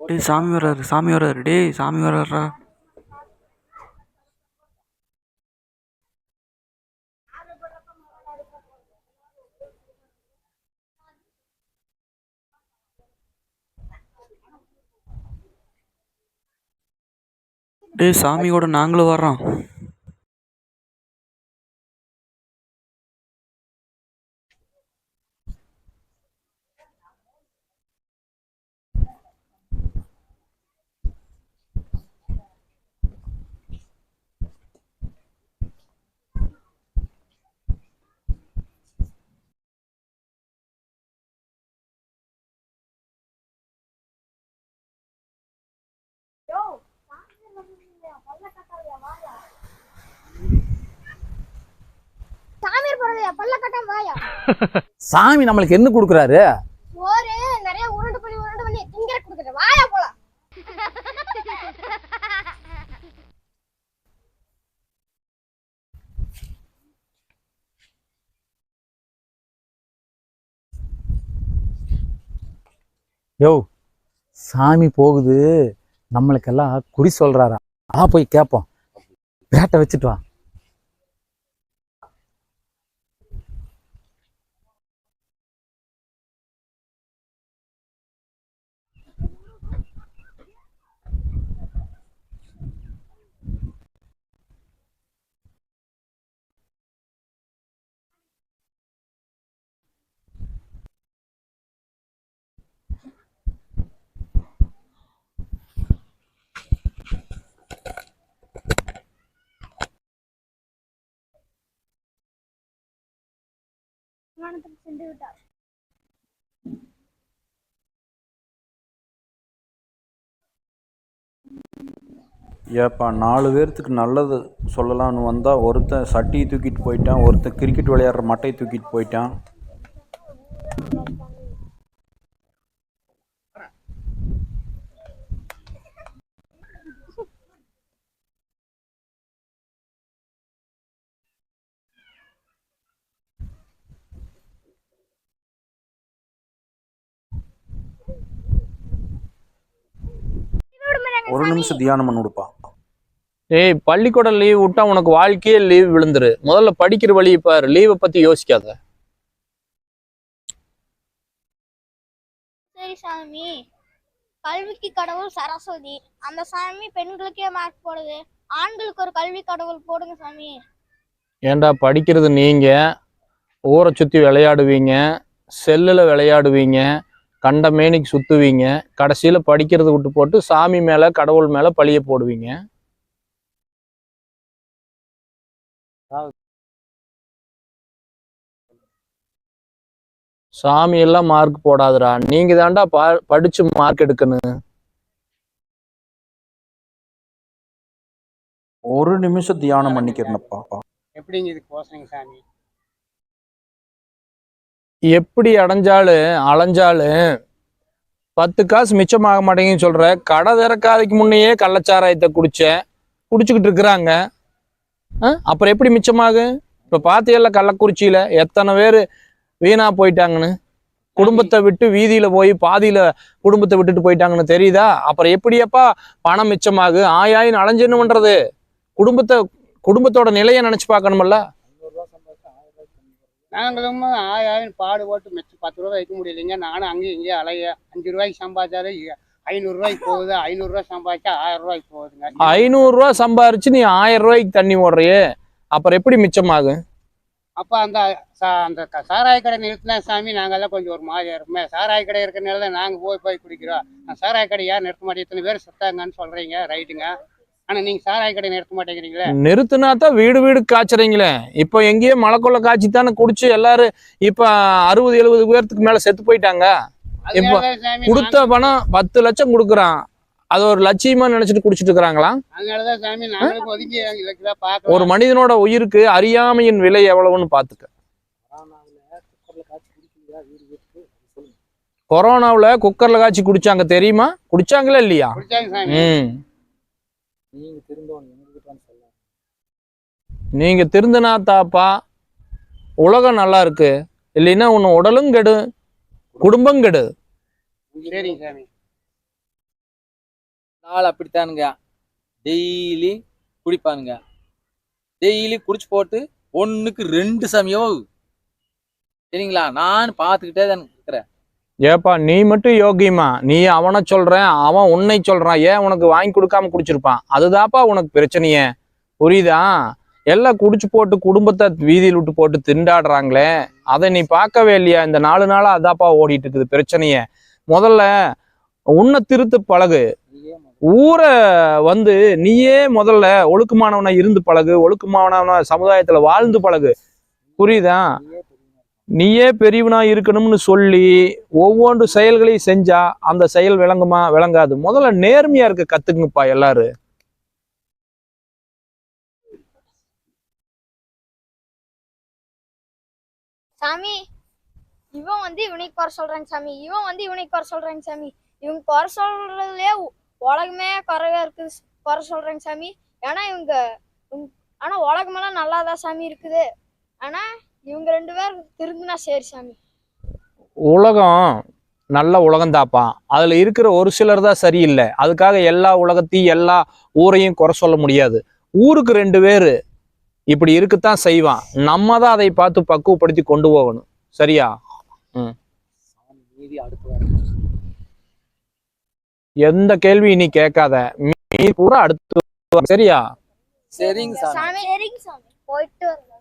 டேய் சாமி வர்றாரு சாமி வர்றாரு டேய் சாமி வர்றாருடா டேய் சாமி கூட நாங்களும் வர்றோம். சாமி நம்மளுக்கு என்ன கொடுக்குறாரு? சோறு நிறைய உருண்டு பண்ணி உருண்டு பண்ணி திங்கிற கொடுக்குற வாயா போலாம் யோ சாமி போகுது. நம்மளுக்கெல்லாம் குறி சொல்கிறாரா ஆ போய் கேட்போம் பேட்டை வச்சுட்டு வா. விமானத்துக்கு சென்று விட்டார். ஏப்பா நாலு பேர்த்துக்கு நல்லது சொல்லலாம்னு வந்தால் ஒருத்தன் சட்டியை தூக்கிட்டு போயிட்டான் ஒருத்தன் கிரிக்கெட் விளையாடுற மட்டையை தூக்கிட்டு போயிட்டான். ஒரு நிமிஷம் தியானம் பண்ணி கொடுப்பா ஏய் பள்ளிக்கூடம் லீவ் விட்டா உனக்கு வாழ்க்கையே லீவ் விழுந்துரு. முதல்ல படிக்கிற வழியை பாரு. லீவை பத்தி யோசிக்காத. சரி சாமி. கல்விக்கு கடவுள் சரஸ்வதி. அந்த சாமி பெண்களுக்கே மார்க் போடுது. ஆண்களுக்கு ஒரு கல்வி கடவுள் போடுங்க சாமி. ஏன்டா படிக்கிறது நீங்க? ஊரை சுத்தி விளையாடுவீங்க. செல்லுல விளையாடுவீங்க. கண்ட மேனிக்கு சுத்துவீங்க. கடைசியில படிக்கிறத விட்டு போட்டு சாமி மேல கடவுள் மேல பழிய போடுவீங்க. சாமி எல்லாம் மார்க் போடாதுடா. நீங்க தான்டா ப- படிச்சு மார்க் எடுக்கணும் ஒரு நிமிஷம் தியானம் பண்ணிக்கிறேனப்பா எப்படிங்க இதுக்கு போசனைங்க சாமி? எப்படி அடைஞ்சாலும் அலைஞ்சாலும் பத்து காசு மிச்சமாக மாட்டேங்குன்னு சொல்கிற கடை திறக்காதுக்கு முன்னையே கள்ளச்சாராயத்தை குடித்தேன் குடிச்சுக்கிட்டு இருக்கிறாங்க. ஆ? அப்புறம் எப்படி மிச்சமாகும் இப்போ பார்த்தியல்ல கள்ளக்குறிச்சியில் எத்தனை பேர் வீணாக போயிட்டாங்கன்னு? குடும்பத்தை விட்டு வீதியில் போய் பாதியில் குடும்பத்தை விட்டுட்டு போயிட்டாங்கன்னு தெரியுதா? அப்புறம் எப்படியப்பா பணம் மிச்சமாகு? ஆயாயின்னு அலைஞ்சு பண்றது குடும்பத்தை குடும்பத்தோட நிலையை நினச்சி பார்க்கணுமில்ல? நாங்களும் ஆயிரம் பாடுபட்டு மிச்சம் பத்து ரூபா வைக்க முடியலைங்க. நானும் அங்கேயும் இங்கேயும் அலைய அஞ்சு ரூபாய்க்கு சம்பாதிச்சாலே ஐநூறு ரூபாய்க்கு போகுது. ஐநூறு ரூபாய் சம்பாதிச்சா ஆயிரம் ரூபாய்க்கு போகுதுங்க. ஐநூறு ரூபா சம்பாரிச்சு நீ ஆயிரம் ரூபாய்க்கு தண்ணி ஓடுறியே? அப்புறம் எப்படி மிச்சமாகும்? அப்போ அந்த அந்த சாராய கடை நிறுத்தினா சாமி நாங்கெல்லாம் கொஞ்சம் ஒரு மாதிரியா இருப்போமே சாராய கடை இருக்கிறனால தான் நாங்கள் போய் போய் குடிக்கிறோம். சாராய கடை யார் நிறுத்த மாட்டேங்க இத்தனை பேர் செத்தாங்கன்னு சொல்றீங்க ரைட்டுங்க. ஆனால் நீங்கள் சாராய கடை நிறுத்த மாட்டேங்கிறீங்களே? நிறுத்தினா தான் வீடு வீடு காய்ச்சறீங்களே. இப்போ எங்கேயோ மலைக்குள்ள காய்ச்சி தானே குடிச்சு எல்லாரும் இப்ப அறுபது எழுபது பேர்த்துக்கு மேல செத்து போயிட்டாங்க. இப்போ கொடுத்த நாங்க- பணம் பத்து லட்சம் கொடுக்குறான். அது ஒரு லட்சியமா நினைச்சிட்டு குடிச்சிட்டு இருக்கிறாங்களா? அதனாலதான் சாமி நாங்களும் ஒதுங்கி இதுக்கு பார்க்கலாம் ஒரு மனிதனோட உயிருக்கு அறியாமையின் விலை எவ்வளவுன்னு பாத்துக்க கொரோனாவுல குக்கர்ல காய்ச்சி குடிச்சாங்க தெரியுமா? குடிச்சாங்களா இல்லையா? ம். நீங்க திருந்தவன் சொல்ல நீங்க திருந்தினா தாப்பா உலகம் நல்லா இருக்கு. இல்லைன்னா உன் உடலும் கெடு குடும்பம் கெடு. ஆள் அப்படித்தானுங்க. டெய்லி குடிப்பானுங்க. டெய்லி குடிச்சு போட்டு ஒண்ணுக்கு ரெண்டு சமயோ சரிங்களா? நான் பார்த்துக்கிட்டே தான் ஏப்பா நீ மட்டும் யோகியமா நீ அவனை சொல்றேன் அவன் உன்னை சொல்றான். ஏன் உனக்கு வாங்கி கொடுக்காம குடிச்சிருப்பான்? அதுதான்ப்பா உனக்கு பிரச்சனையே. புரியுதா? எல்லாம் குடிச்சு போட்டு குடும்பத்தை வீதியில் விட்டு போட்டு திண்டாடுறாங்களே. அதை நீ பார்க்கவே இல்லையா? இந்த நாலு நாளா அதாப்பா ஓடிட்டு இருக்குது பிரச்சனையே. முதல்ல உன்னை திருத்து பழகு. ஊரை வந்து நீயே முதல்ல ஒழுக்கமானவனா இருந்து பழகு. ஒழுக்கமானவனா சமுதாயத்துல வாழ்ந்து பழகு. புரியுதா? நீயே பெரியவனா இருக்கணும்னு சொல்லி ஒவ்வொன்று செயல்களையும் செஞ்சா அந்த செயல் விளங்குமா? விளங்காது. முதல்ல நேர்மையா இருக்க கத்துக்குங்கப்பா எல்லாரும் சாமி இவன் வந்து இவனைக்கு குறை சொல்றாங்க சாமி. இவன் வந்து இவனைக்கு குறை சொல்றாங்க சாமி. இவங்க குறை சொல்றதுலயே உலகமே குறைவா இருக்குது. குறை சொல்றாங்க சாமி. ஏன்னா இவங்க இவங்க- ஆனா உலகமெல்லாம் நல்லாதான் சாமி இருக்குது. ஆனா இவங்க ரெண்டு பேர் திருந்தினா சரி சாமி. உலகம் நல்ல உலகம்தாப்பா. அதுல இருக்கிற ஒரு சிலர் தான் சரியில்லை. அதுக்காக எல்லா உலகத்தையும் எல்லா ஊரையும் குறை சொல்ல முடியாது. ஊருக்கு ரெண்டு பேரு இப்படி இருக்கத்தான் செய்வான். நம்ம தான் அதை பார்த்து பக்குவப்படுத்தி கொண்டு போகணும். சரியா? வர எந்த கேள்வி நீ கேட்காத. மீ பூரா அடுத்து. சரியா? சரிங்க சாமி சாமி. சரிங்க சாமி. போயிட்டு வரலாம்.